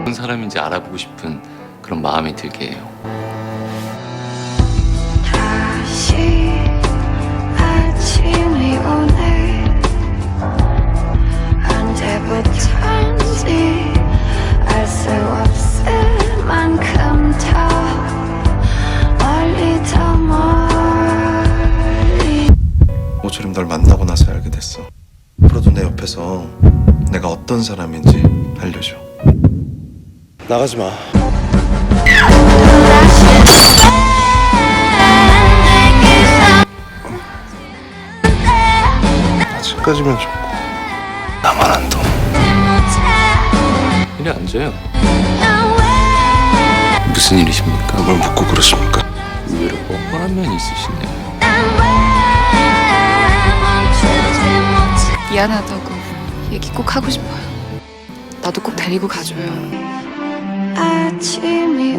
어떤 사람인지 알아보고 싶은 그런 마음이 들게 해요. 다시 아침이 오네 언제부턴지 알 수 없을 만큼 더 멀리 더 멀리 모처럼 널 만나고 나서 알게 됐어. 앞으로도 내 옆에서 내가 어떤 사람인지 알려줘. 나가지 마. 아직까지면 좋고 나만 안 둬. 이리 앉아요. 무슨 일이십니까? 뭘 묻고 그러십니까? 의외로 뻔뻔한 면이 있으시네요. 미안하다고 얘기 꼭 하고 싶어요. 나도 꼭 데리고 가줘요. 아침이 오네